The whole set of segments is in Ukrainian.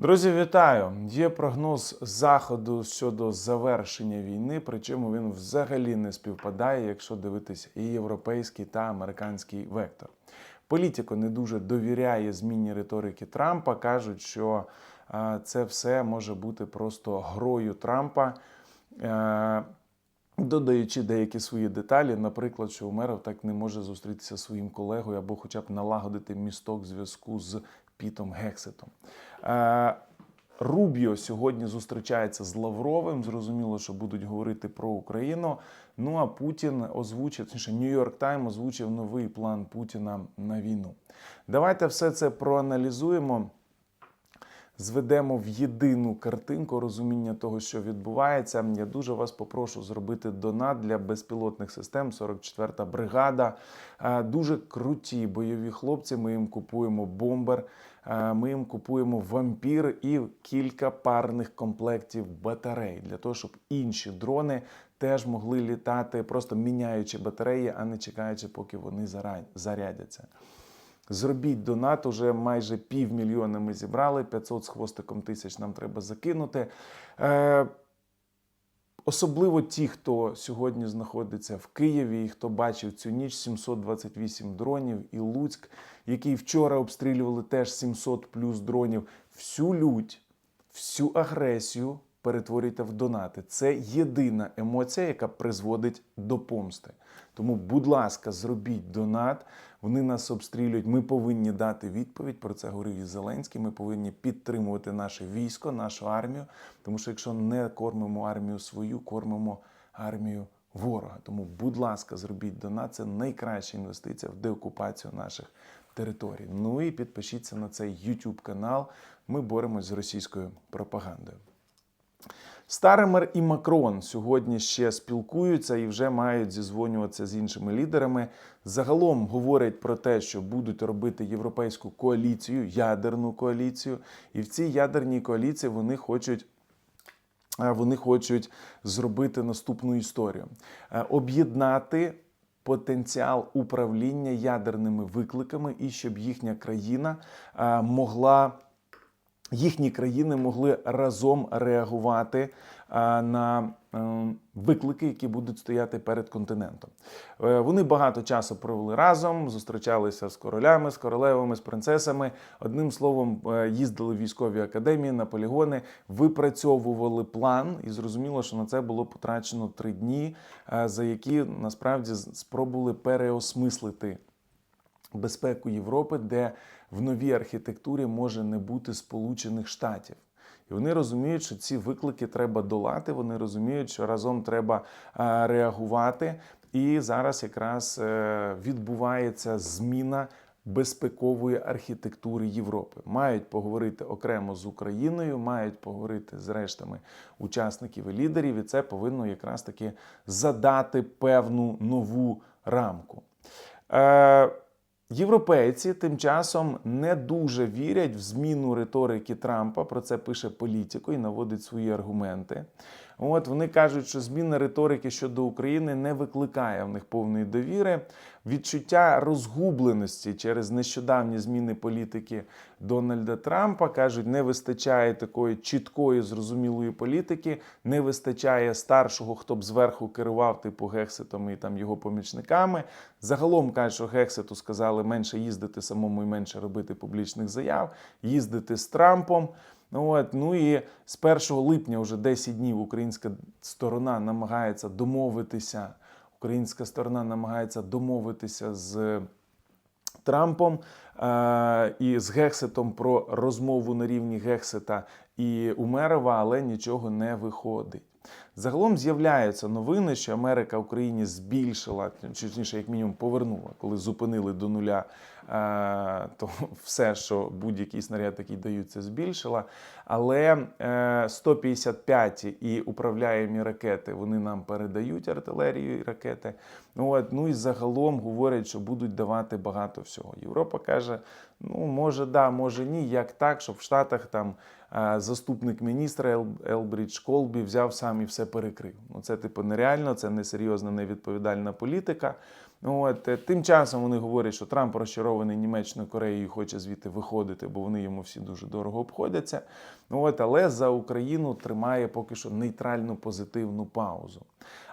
Друзі, вітаю! Є прогноз заходу щодо завершення війни, причому він взагалі не співпадає, якщо дивитися і європейський та американський вектор. Політико не дуже довіряє зміні риторики Трампа. кажуть, що це все може бути просто грою Трампа. е, Додаючи деякі свої деталі, наприклад, що Умеров так не може зустрітися своїм колегою або хоча б налагодити місток зв'язку з Пітом Гексетом. Е, Рубіо сьогодні зустрічається з Лавровим. Зрозуміло, що будуть говорити про Україну. Ну а Путін озвучив, точніше, Нью-Йорк Тайм озвучив новий план Путіна на війну. Давайте все це проаналізуємо зведемо в єдину картинку розуміння того, що відбувається. Я дуже вас попрошу зробити донат для безпілотних систем. 44-та бригада. Е, Дуже круті бойові хлопці. Ми їм купуємо бомбер. е, Ми їм купуємо вампір і кілька парних комплектів батарей для того, щоб інші дрони теж могли літати, просто міняючи батареї, а не чекаючи, поки вони зарядяться. Зробіть донат, уже майже півмільйона ми зібрали, 500 з хвостиком тисяч нам треба закинути. Е, особливо ті, хто сьогодні знаходиться в Києві і хто бачив цю ніч 728 дронів і Луцьк, який вчора обстрілювали теж 700 плюс дронів. Всю лють, всю агресію перетворюйте в донати. Це єдина емоція, яка призводить до помсти. Тому, будь ласка, зробіть донат. Вони нас обстрілюють. Ми повинні дати відповідь. Про це говорив і Зеленський. Ми повинні підтримувати наше військо, нашу армію. Тому що якщо не кормимо армію свою, кормимо армію ворога. Тому, будь ласка, зробіть донат. Це найкраща інвестиція в деокупацію наших територій. Ну і підпишіться на цей YouTube канал. Ми боремось з російською пропагандою. Старемер і Макрон сьогодні ще спілкуються і вже мають зізвонюватися з іншими лідерами. Загалом говорять про те, що будуть робити європейську коаліцію, ядерну коаліцію, і в цій ядерній коаліції вони хочуть. е, Вони хочуть зробити наступну історію: Е, об'єднати потенціал управління ядерними викликами, і щоб їхня країна е, могла їхні країни могли разом реагувати на е, виклики, які будуть стояти перед континентом. Е, Вони багато часу провели разом, зустрічалися з королями, з королевами, з принцесами. Одним словом, е, їздили в військові академії на полігони, випрацьовували план, і зрозуміло, що на це було потрачено три дні, е, за які насправді спробували переосмислити безпеку Європи, де в новій архітектурі може не бути Сполучених Штатів. І вони розуміють, що ці виклики треба долати. Вони розуміють, що разом треба е, реагувати. І зараз якраз е, відбувається зміна безпекової архітектури Європи. Мають поговорити окремо з Україною, мають поговорити з рештами учасників і лідерів, і це повинно якраз таки задати певну нову рамку. Європейці тим часом не дуже вірять в зміну риторики Трампа. Про це пише політико і наводить свої аргументи. От вони кажуть, що зміна риторики щодо України не викликає в них повної довіри. Відчуття розгубленості через нещодавні зміни політики Дональда Трампа кажуть, не вистачає такої чіткої, зрозумілої політики, не вистачає старшого, хто б зверху керував, типу Гексетом і там його помічниками. Загалом кажуть, що Гексету сказали менше їздити самому і менше робити публічних заяв, їздити з Трампом. Ну, от, ну і з 1 липня, вже 10 днів, українська сторона намагається домовитися. Українська сторона намагається домовитися з Трампом е- і з Гексетом про розмову на рівні Гексета і Умерова, але нічого не виходить. Загалом з'являються новини, що Америка Україні збільшила, точніше, як мінімум, повернула, коли зупинили до нуля е, то все, що будь-який снаряд, який даються, збільшила. Але е, 155 і управляємі ракети вони нам передають артилерію і ракети. Ну, от, ну і загалом говорять, що будуть давати багато всього. Європа каже: ну може да, може ні. Як так, щоб в Штатах там е, заступник міністра Ел, Елбрідж Колбі взяв сам і все перекрив. Ну це типу нереально, це несерйозна, невідповідальна політика. Ну, От, е, тим часом вони говорять, що Трамп розчарований Німеччиною Кореєю і хоче звідти виходити, бо вони йому всі дуже дорого обходяться. Ну, От, але за Україну тримає поки що нейтральну позитивну паузу.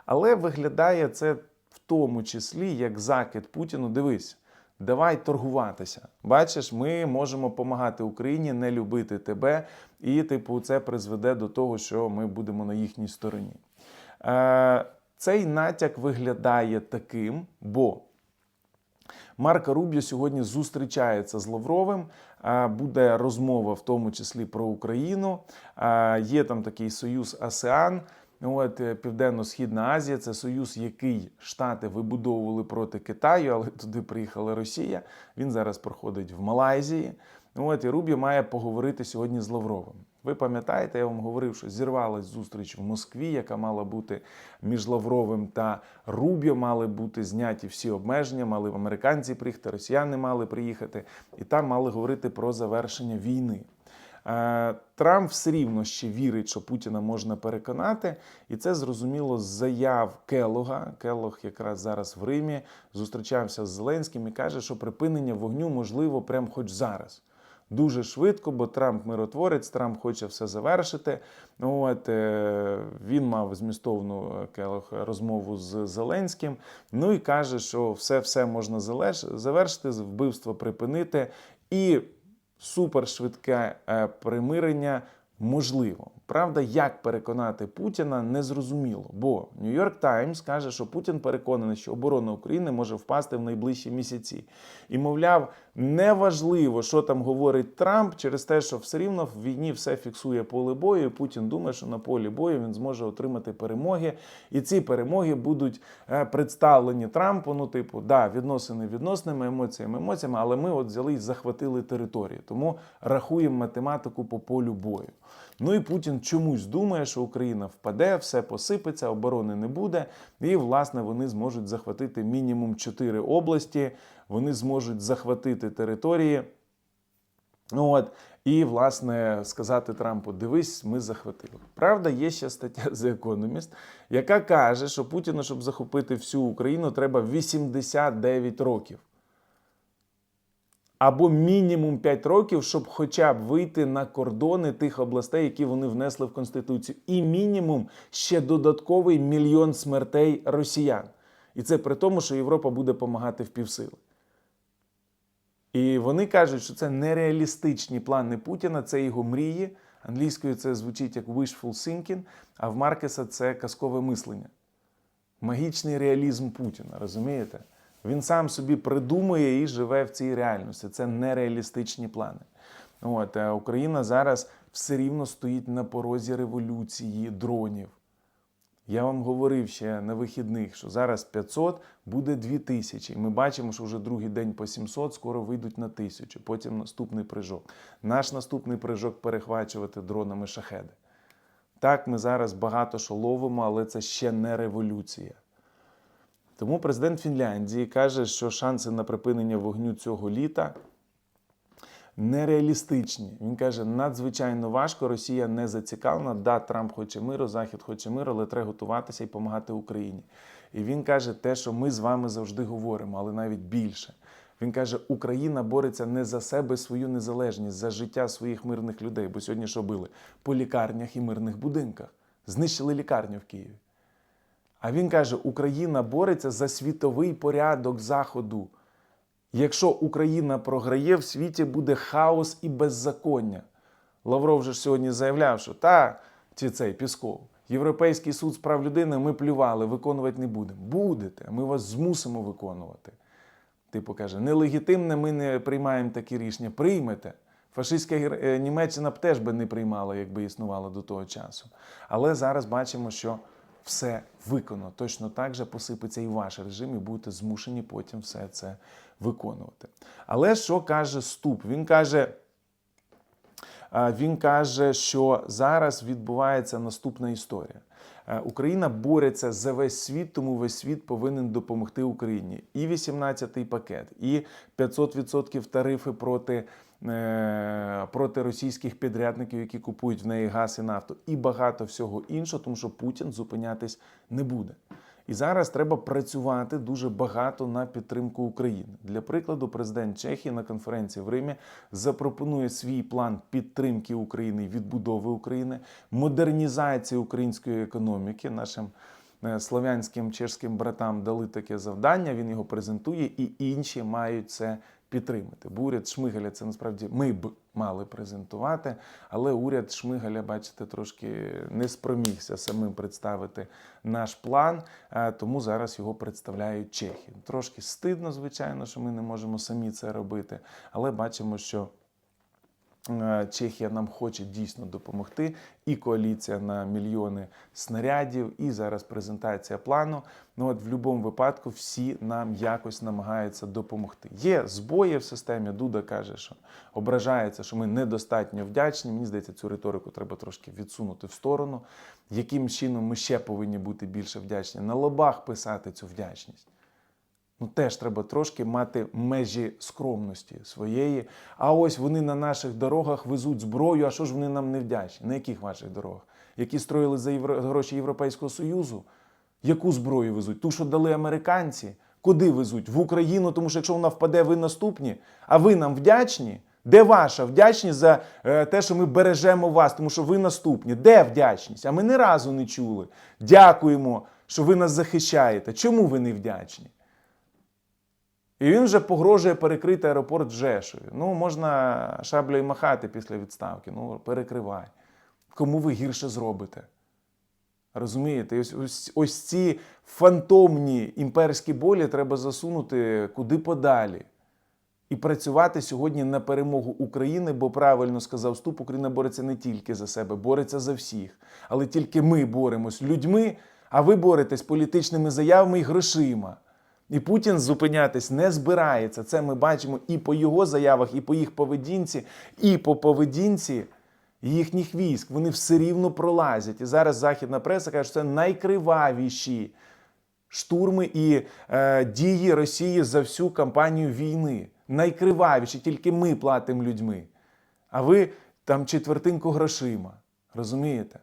Але виглядає це в тому числі як закид Путіну. Дивись. Давай торгуватися. Бачиш, ми можемо допомагати Україні не любити тебе, і, типу, це призведе до того, що ми будемо на їхній стороні. Е, цей натяк виглядає таким, бо Марко Рубіо сьогодні зустрічається з Лавровим. е, Буде розмова в тому числі про Україну. Е, Є там такий союз АСЕАН. От е, Південно-Східна Азія це союз, який Штати вибудовували проти Китаю, але туди приїхала Росія. Він зараз проходить в Малайзії. От і Рубіо має поговорити сьогодні з Лавровим. Ви пам'ятаєте, я вам говорив, що зірвалась зустріч в Москві, яка мала бути між Лавровим та Рубіо. Мали бути зняті всі обмеження, мали американці приїхати, росіяни мали приїхати, і там мали говорити про завершення війни. Е, Трамп все рівно ще вірить, що Путіна можна переконати, і це зрозуміло з заяв Келога. Келог якраз зараз в Римі зустрічався з Зеленським і каже, що припинення вогню можливо прямо хоч зараз. Дуже швидко, бо Трамп миротворець, Трамп хоче все завершити. Ну, От е, він мав змістовну е, Келог розмову з Зеленським. Ну і каже, що все все можна завершити, вбивство припинити. І супершвидке е, примирення можливо. Правда, як переконати Путіна, незрозуміло. Бо Нью-Йорк Таймс каже, що Путін переконаний, що оборона України може впасти в найближчі місяці. І, мовляв, неважливо, що там говорить Трамп, через те, що все рівно в війні все фіксує поле бою. і Путін думає, що на полі бою він зможе отримати перемоги. І ці перемоги будуть е, представлені Трампу. Ну, типу, да, відносини відносними, емоціями емоціями, але ми от взяли і захватили територію. Тому рахуємо математику по полю бою. Ну і Путін чомусь думає, що Україна впаде, все посипеться, оборони не буде. І, власне, вони зможуть захватити мінімум 4 області, вони зможуть захватити території. Ну от, і, власне, сказати Трампу: дивись, ми захватили. Правда, є ще стаття The Economist, яка каже, що Путіну, щоб захопити всю Україну, треба 89 років. Або мінімум 5 років, щоб хоча б вийти на кордони тих областей, які вони внесли в Конституцію. І мінімум ще додатковий мільйон смертей росіян. І це при тому, що Європа буде допомагати в півсили. І вони кажуть, що це нереалістичні плани Путіна, це його мрії. Англійською це звучить як wishful thinking, а в Маркеса це казкове мислення. Магічний реалізм Путіна, розумієте? Він сам собі придумує і живе в цій реальності. Це нереалістичні плани. От, а Україна зараз все рівно стоїть на порозі революції дронів. Я вам говорив ще на вихідних, що зараз 500 буде 2000. І ми бачимо, що вже другий день по 700, скоро вийдуть на 1000. Потім наступний прыжок. Наш наступний прыжок перехвачувати дронами шахеди. Так, ми зараз багато що ловимо, але це ще не революція. Тому президент Фінляндії каже, що шанси на припинення вогню цього літа нереалістичні. Він каже, надзвичайно важко. Росія не зацікавлена. Да, Трамп хоче миру, Захід хоче миру, але треба готуватися і допомагати Україні. І він каже, те, що ми з вами завжди говоримо, але навіть більше. Він каже, Україна бореться не за себе свою незалежність, за життя своїх мирних людей. Бо сьогодні що били? По лікарнях і мирних будинках. Знищили лікарню в Києві. А він каже: Україна бореться за світовий порядок Заходу. Якщо Україна програє, в світі буде хаос і беззаконня. Лавров же сьогодні заявляв, що та чи цей Пісков, Європейський суд з прав людини ми плювали, виконувати не будемо. Будете, ми вас змусимо виконувати. Типу каже, нелегітимне ми не приймаємо такі рішення. Приймете. Фашистська е, Німеччина б теж би не приймала, якби існувала до того часу. Але зараз бачимо, що все виконано. Точно так же посипеться і ваш режим, і будете змушені потім все це виконувати. Але що каже Ступ? Він каже. Він каже, що зараз відбувається наступна історія. Україна бореться за весь світ, тому весь світ повинен допомогти Україні. І 18-й пакет, і 500% тарифи проти, проти російських підрядників, які купують в неї газ і нафту, і багато всього іншого, тому що Путін зупинятись не буде. І зараз треба працювати дуже багато на підтримку України. Для прикладу, президент Чехії на конференції в Римі запропонує свій план підтримки України відбудови України, модернізації української економіки. Нашим е, слов'янським чешським братам дали таке завдання. Він його презентує, і інші мають це підтримати. Бо уряд Шмигаля це насправді ми б мали презентувати, але уряд Шмигаля, бачите, трошки не спромігся самим представити наш план, е, тому зараз його представляють чехи. Трошки стидно, звичайно, що ми не можемо самі це робити, але бачимо, що. Е, Чехія нам хоче дійсно допомогти, і коаліція на мільйони снарядів, і зараз презентація плану. Ну от в будь-якому випадку всі нам якось намагаються допомогти. Є збої в системі. Дуда каже, що ображається, що ми недостатньо вдячні. Мені здається, цю риторику треба трошки відсунути в сторону. Яким чином ми ще повинні бути більше вдячні? На лобах писати цю вдячність. Ну, теж треба трошки мати межі скромності своєї. А ось вони на наших дорогах везуть зброю. А що ж вони нам не вдячні? На яких ваших дорогах? Які строїли за євро... гроші Європейського Союзу? Яку зброю везуть? Ту, що дали американці? Куди везуть? В Україну, тому що якщо вона впаде, ви наступні, а ви нам вдячні? Де ваша вдячність за е, те, що ми бережемо вас, тому що ви наступні? Де вдячність? А ми ні разу не чули. Дякуємо, що ви нас захищаєте. Чому ви не вдячні? І він вже погрожує перекрити аеропорт в Жешові. Ну, можна шаблею махати після відставки. Ну, перекривай. Кому ви гірше зробите? Розумієте, ось, ось, ось ці фантомні імперські болі треба засунути куди подалі. І працювати сьогодні на перемогу України, бо правильно сказав Ступ, Україна бореться не тільки за себе, бореться за всіх. Але тільки ми боремось людьми, а ви боретесь політичними заявами і грошима. І Путін зупинятись не збирається. Це ми бачимо і по його заявах, і по їх поведінці, і по поведінці їхніх військ. Вони все рівно пролазять. І зараз західна преса каже, що це найкривавіші штурми і е, дії Росії за всю кампанію війни. Найкривавіші, тільки ми платимо людьми. А ви там четвертинку грошима. Розумієте?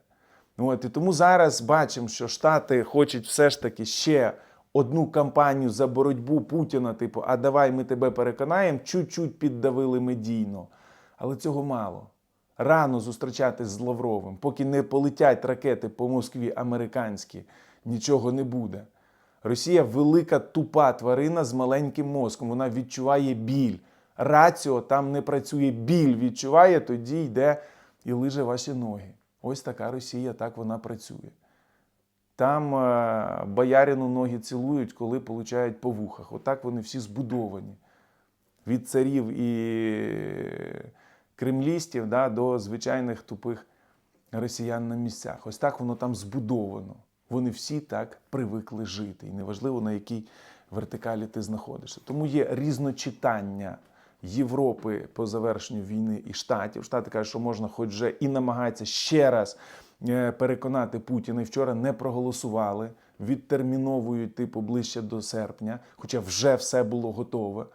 От, і тому зараз бачимо, що Штати хочуть все ж таки ще одну кампанію за боротьбу Путіна, типу, а давай ми тебе переконаємо, чуть-чуть піддавили медійно. Але цього мало. Рано зустрічатись з Лавровим, поки не полетять ракети по Москві американські, нічого не буде. Росія велика тупа тварина з маленьким мозком. Вона відчуває біль. Раціо там не працює, біль відчуває, тоді йде і лиже ваші ноги. Ось така Росія, так вона працює. Там е, боярину ноги цілують, коли получають по вухах. Отак вони всі збудовані. Від царів і кремлістів да, до звичайних тупих росіян на місцях. Ось так воно там збудовано. Вони всі так привикли жити. І неважливо, на якій вертикалі ти знаходишся. Тому є різночитання Європи по завершенню війни і штатів. Штати кажуть, що можна хоч вже і намагаються ще раз переконати Путіна. І вчора не проголосували, відтерміновують типу ближче до серпня, хоча вже все було готове.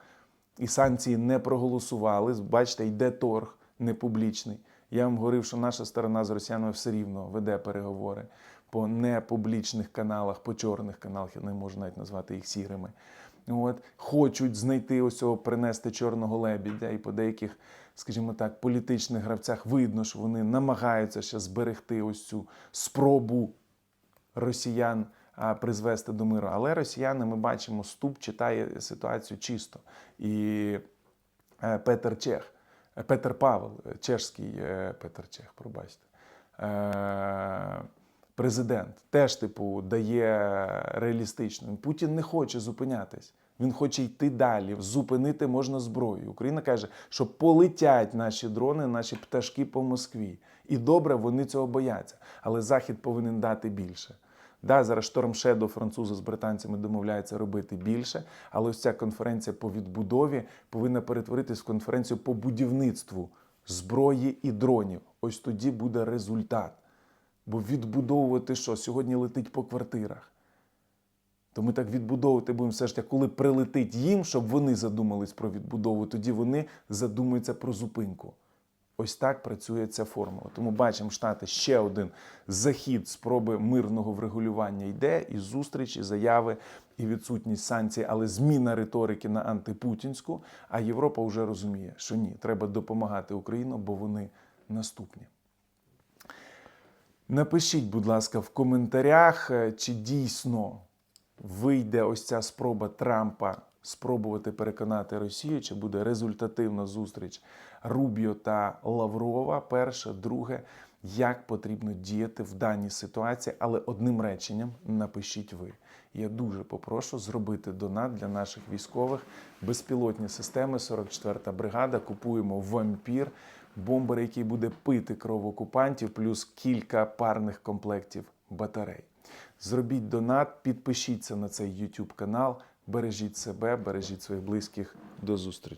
І санкції не проголосували. Бачите, йде торг непублічний. Я вам говорив, що наша сторона з росіянами все рівно веде переговори по непублічних каналах, по чорних каналах, я не можу навіть назвати їх сірими. От, Хочуть знайти ось цього принести чорного лебідя, і по деяких, скажімо так, політичних гравцях видно, що вони намагаються ще зберегти ось цю спробу росіян призвести до миру. Але росіяни, ми бачимо, ступ читає ситуацію чисто. І е, Петер Чех, е, Петер Павел, е, чешський Петер Чех, пробачте. Президент теж, типу, дає реалістично. Путін не хоче зупинятись. Він хоче йти далі. Зупинити можна зброю. Україна каже, що полетять наші дрони, наші пташки по Москві. І добре, вони цього бояться. Але Захід повинен дати більше. Да, зараз Шторм Шедо французи з британцями домовляються робити більше, але ось ця конференція по відбудові повинна перетворитись в конференцію по будівництву зброї і дронів. Ось тоді буде результат. Бо відбудовувати що? Сьогодні летить по квартирах. То ми так відбудовувати будемо все ж таки, коли прилетить їм, щоб вони задумались про відбудову, тоді вони задумаються про зупинку. Ось так працює ця формула. Тому бачимо штати ще один захід спроби мирного врегулювання йде, і зустрічі, заяви, і відсутність санкцій, але зміна риторики на антипутінську. А Європа вже розуміє, що ні, треба допомагати Україні, бо вони наступні. Напишіть, будь ласка, в коментарях, е, чи дійсно вийде ось ця спроба Трампа спробувати переконати Росію, чи буде результативна зустріч Рубіо та Лаврова. Перше, друге, як потрібно діяти в даній ситуації, але одним реченням напишіть ви. Я дуже попрошу зробити донат для наших військових. Безпілотні системи, 44-та бригада. Купуємо вампір, бомбер, який буде пити кров окупантів, плюс кілька парних комплектів батарей. Зробіть донат, підпишіться на цей YouTube канал, бережіть себе, бережіть своїх близьких. До зустрічі.